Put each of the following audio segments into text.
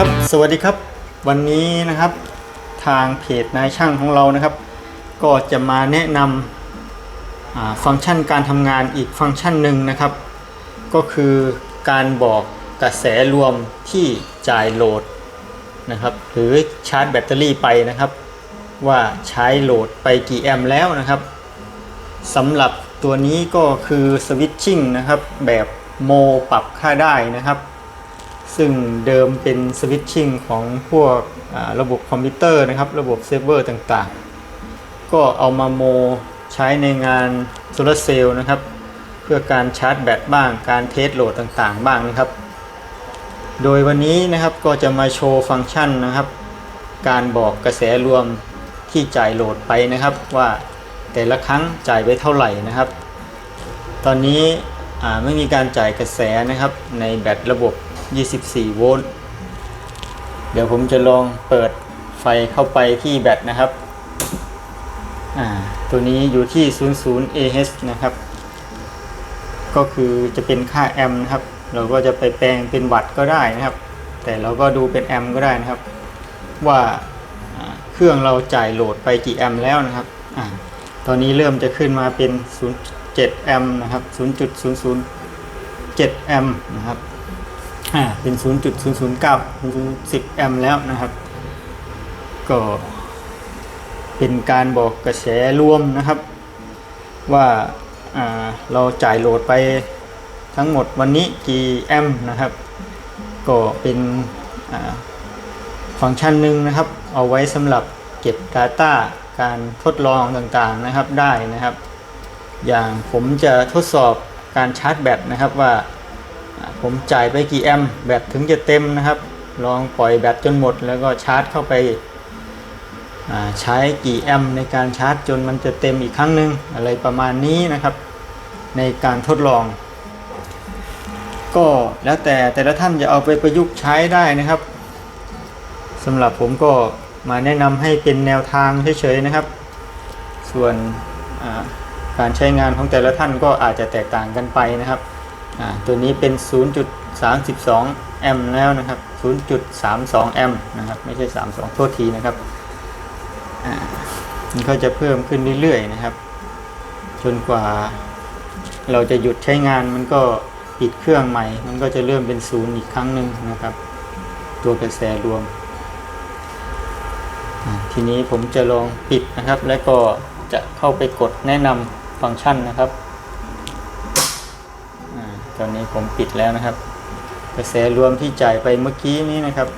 ครับ สวัสดีครับ วันนี้นะครับทางเพจนายช่างของเรานะครับ ก็จะมาแนะนำฟังก์ชันการทำงานอีกฟังก์ชันหนึ่งนะครับ ก็คือการบอกกระแสรวมที่จ่ายโหลดนะครับ หรือชาร์จแบตเตอรี่ไปนะครับ ว่าใช้โหลดไปกี่แอมป์แล้วนะครับสำหรับตัวนี้ก็คือสวิตชิ่งนะครับ แบบโมปรับค่าได้นะครับ ซึ่งเดิมเป็นสวิตชิ่งของพวกระบบคอมพิวเตอร์นะครับ ระบบเซิร์ฟเวอร์ต่างๆ ก็เอามาโมใช้ในงานโซลาร์เซลล์นะครับ เพื่อการชาร์จแบตบ้าง การเทสโหลดต่างๆ บ้างนะครับ โดยวันนี้นะครับก็จะมาโชว์ฟังก์ชันนะครับ การบอกกระแสรวมที่จ่ายโหลดไปนะครับ ว่าแต่ละครั้งจ่ายไปเท่าไหร่นะครับ ตอนนี้ไม่มีการจ่ายกระแสนะครับในแบตระบบ 24 โวลต์ เดี๋ยวผมจะลองเปิดไฟเข้าไปที่แบตนะครับอ่าตัวนี้อยู่ที่ 00 AH นะครับ ก็คือจะเป็นค่าแอมป์นะครับ เราก็จะไปแปลงเป็นวัตต์ก็ได้นะครับ แต่เราก็ดูเป็นแอมป์ก็ได้นะครับ ว่าเครื่องเราจ่ายโหลดไปกี่แอมป์แล้วนะครับอ่าตอนนี้เริ่มจะขึ้นมาเป็น 0.7 แอมป์นะครับ 0.007 แอมป์นะครับ อ่าเป็น 0.009 0.10 แอมป์แล้วนะครับ ก็เป็นการบอกกระแสรวมนะครับ ว่าอ่าเราจ่ายโหลดไปทั้งหมดวันนี้กี่แอมป์นะครับ ก็เป็นอ่าฟังก์ชันหนึ่งนะครับ เอาไว้สำหรับเก็บ Data การทดลองต่างๆนะครับได้นะครับ อย่างผมจะทดสอบการชาร์จแบตนะครับว่า ผมจ่ายไปกี่แอมป์แบตถึงจะเต็มนะครับ ลองปล่อยแบตจนหมด แล้วก็ชาร์จเข้าไปใช้กี่แอมป์ในการชาร์จจนมันจะเต็มอีกครั้งหนึ่งอะไรประมาณนี้นะครับ ในการทดลอง ก็แล้วแต่แต่ละท่านจะเอาไปประยุกต์ใช้ได้นะครับสำหรับผมก็มาแนะนำให้เป็นแนวทางเฉยๆนะครับ ส่วนการใช้งานของแต่ละท่านก็อาจจะแตกต่างกันไปนะครับ ตัวนี้เป็น 0.32 แอมป์แล้วนะครับ 0.32 แอมป์นะครับ ไม่ใช่ 32 โทษทีนะครับมันก็จะเพิ่มขึ้นเรื่อยๆนะครับ จนกว่าเราจะหยุดใช้งานมันก็ปิดเครื่องใหม่ มันก็จะเริ่มเป็นศูนย์อีกครั้งหนึ่งนะครับ ตัวกระแสรวม ทีนี้ผมจะลองปิดนะครับ แล้วก็จะเข้าไปกดแนะนำฟังก์ชันนะครับ ตอนนี้ผมปิดแล้วนะครับ กระแสรวมที่จ่ายไปเมื่อกี้นี้นะครับ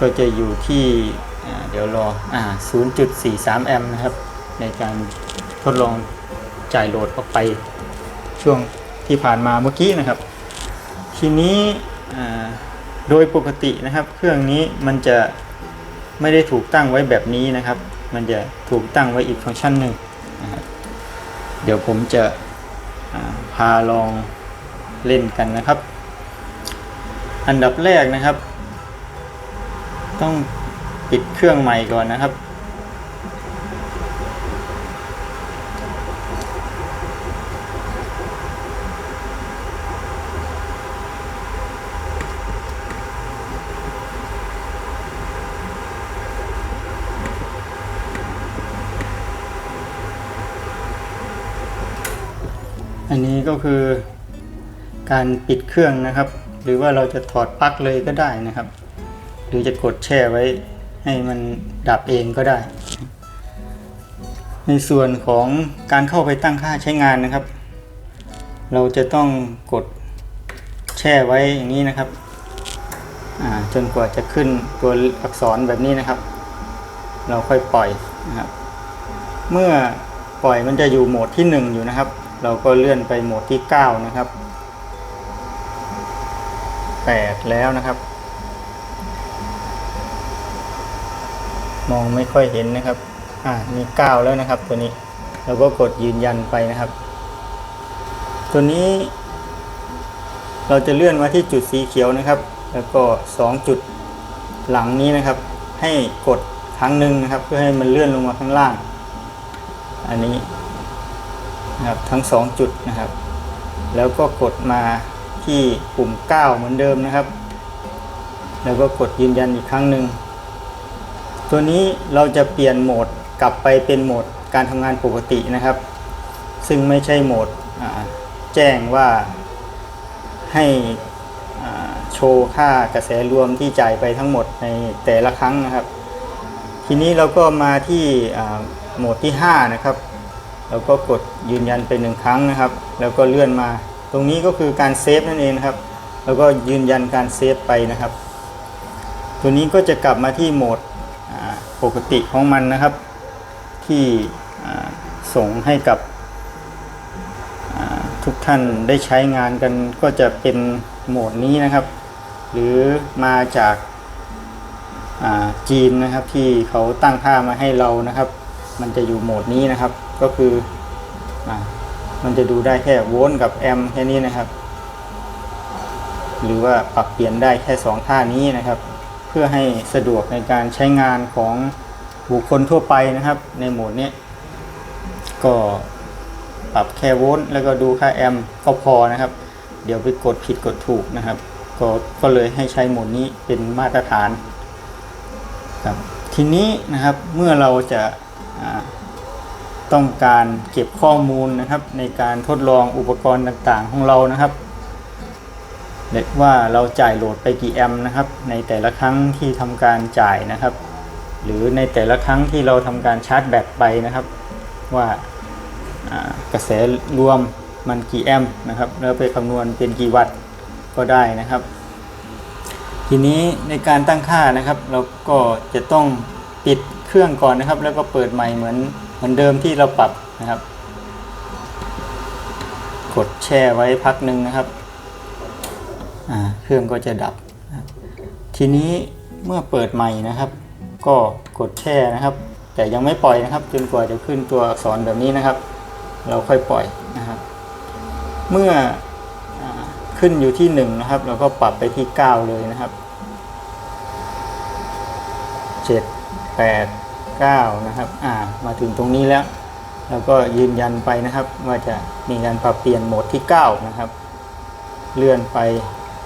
ก็จะอยู่ที่เดี๋ยวรออ่า0.43 แอมป์นะครับ ในการทดลองจ่ายโหลดออกไปช่วงที่ผ่านมาเมื่อกี้นะครับ ทีนี้โดยปกตินะครับ เครื่องนี้มันจะไม่ได้ถูกตั้งไว้แบบนี้นะครับ มันจะถูกตั้งไว้อีกฟังก์ชันหนึ่งเดี๋ยวผมจะพาลอง เล่นกันนะครับ อันดับแรกนะครับ ต้องปิดเครื่องใหม่ก่อนนะครับ อันนี้ก็คือ การปิดเครื่องนะครับ หรือว่าเราจะถอดปลั๊กเลยก็ได้นะครับ หรือจะกดแช่ไว้ให้มันดับเองก็ได้ ในส่วนของการเข้าไปตั้งค่าใช้งานนะครับ เราจะต้องกดแช่ไว้อย่างนี้นะครับจนกว่าจะขึ้นตัวอักษรแบบนี้นะครับ เราค่อยปล่อยนะครับ เมื่อปล่อยมันจะอยู่โหมดที่ 1 อยู่นะครับ เราก็เลื่อนไปโหมดที่ 9 นะครับ 8 แล้วนะครับ มองไม่ค่อยเห็นนะครับ อ่ามี9แล้วนะครับ ตัวนี้เราก็กดยืนยันไปนะครับ ตัวนี้ เราจะเลื่อนมาที่จุดสีเขียวนะครับ แล้วก็ 2 จุดหลังนี้นะครับ ให้กดครั้งหนึ่งนะครับ เพื่อให้มันเลื่อนลงมาข้างล่าง อันนี้นะครับทั้ง 2 จุดนะครับ แล้วก็กดมา ที่ปุ่ม 9 เหมือนเดิมนะครับ แล้วก็กดยืนยันอีกครั้งหนึ่ง ตัวนี้เราจะเปลี่ยนโหมดกลับไปเป็นโหมดการทำงานปกตินะครับ ซึ่งไม่ใช่โหมดแจ้งว่าให้โชว์ค่ากระแสรวมที่จ่ายไปทั้งหมดในแต่ละครั้งนะครับ ทีนี้เราก็มาที่โหมดที่ 5 นะครับ เราก็กดยืนยันไปหนึ่งครั้งนะครับ แล้วก็เลื่อนมา ตรงนี้ก็คือการเซฟนั่นเองนะครับ แล้วก็ยืนยันการเซฟไปนะครับ ตัวนี้ก็จะกลับมาที่โหมดปกติของมันนะครับ ที่ส่งให้กับทุกท่านได้ใช้งานกันก็จะเป็นโหมดนี้นะครับ หรือมาจากจีนนะครับที่เขาตั้งค่ามาให้เรานะครับ มันจะอยู่โหมดนี้นะครับ ก็คืออ มันจะดูได้แค่โวลต์กับแอมแค่นี้นะครับ หรือว่าปรับเปลี่ยนได้แค่ 2 ท่านี้นะครับ เพื่อให้สะดวกในการใช้งานของบุคคลทั่วไปนะครับ ในโหมดนี้ก็ปรับแค่โวลต์แล้วก็ดูค่าแอมก็พอนะครับ เดี๋ยวไปกดผิดกดถูกนะครับ ก็ก็เลยให้ใช้โหมดนี้เป็นมาตรฐานครับทีนี้นะครับเมื่อเราจะ ต้องการเก็บข้อมูลนะครับในการทดลองอุปกรณ์ต่างๆ ของเรานะครับเรียกว่าเราจ่ายโหลดไปกี่แอมป์นะครับ ในแต่ละครั้งที่ทำการจ่ายนะครับ หรือในแต่ละครั้งที่เราทำการชาร์จแบตไปนะครับว่าอ่ากระแสรวมมันกี่แอมป์นะครับ แล้วไปคำนวณเป็นกี่วัตต์ก็ได้นะครับ ทีนี้ในการตั้งค่านะครับ เราก็จะต้องปิดเครื่องก่อนนะครับ แล้วก็เปิดใหม่เหมือน เหมือนเดิมที่เราปรับนะครับ กดแช่ไว้พักหนึ่งนะครับเครื่องก็จะดับ ทีนี้เมื่อเปิดใหม่นะครับ ก็กดแช่นะครับ แต่ยังไม่ปล่อยนะครับ จนกว่าจะขึ้นตัวอักษรแบบนี้นะครับ เราค่อยปล่อยนะครับ เมื่ออขึ้นอยู่ที่1นะครับเราก็ปรับไปที่ 9 เลยนะครับ 7 8 9นะครับอ่ามาถึงตรงนี้แล้วเราก็ยืนยันไปนะครับ ว่าจะมีการปรับเปลี่ยนโหมดที่9นะครับ เลื่อนไป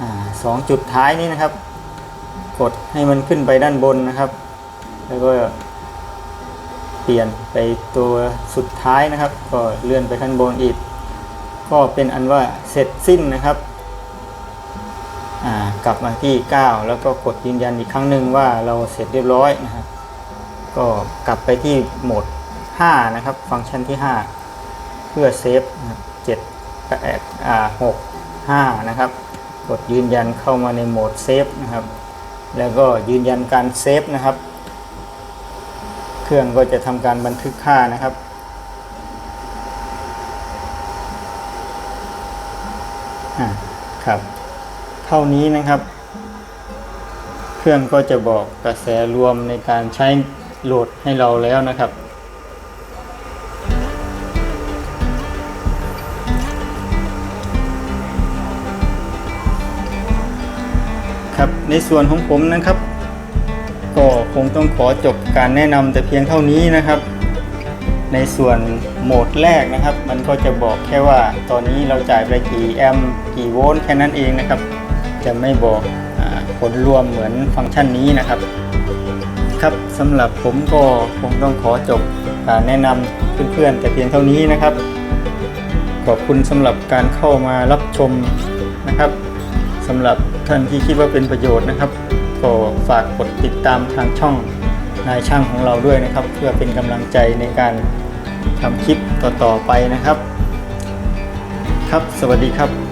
อาสองจุดท้ายนี้นะครับ กดให้มันขึ้นไปด้านบนนะครับ แล้วก็เปลี่ยนไปตัวสุดท้ายนะครับ ก็เลื่อนไปข้างบนอีก ก็เป็นอันว่าเสร็จสิ้นนะครับกลับมาที่ 9 แล้วก็กดยืนยันอีกครั้งหนึ่งว่าเราเสร็จเรียบร้อยนะครับ ก็กลับไปที่โหมด 5 นะครับ ฟังก์ชันที่ 5 เพื่อเซฟนะครับ7 8อ่า6 5นะครับ กดยืนยันเข้ามาในโหมดเซฟนะครับ แล้วก็ยืนยันการเซฟนะครับ เครื่องก็จะทำการบันทึกค่านะครับอ่าครับ เท่านี้นะครับ เครื่องก็จะบอกกระแสรวมในการใช้ โหลดให้เราแล้วนะครับ ครับในส่วนของผมนะครับ ก็คงต้องขอจบการแนะนำแต่เพียงเท่านี้นะครับ ในส่วนโหมดแรกนะครับ มันก็จะบอกแค่ว่าตอนนี้เราจ่ายไปกี่แอมป์กี่โวลต์แค่นั้นเองนะครับ จะไม่บอกอผลรวมเหมือนฟังก์ชันนี้นะครับ ครับสำหรับผมก็คงต้องขอจบการแนะนำเพื่อนๆแต่เพียงเท่านี้นะครับ ขอบคุณสำหรับการเข้ามารับชมนะครับสำหรับท่านที่คิดว่าเป็นประโยชน์นะครับ ก็ฝากกดติดตามทางช่องนายช่างของเราด้วยนะครับ เพื่อเป็นกำลังใจในการทำคลิปต่อๆไปนะครับ ครับ สวัสดีครับ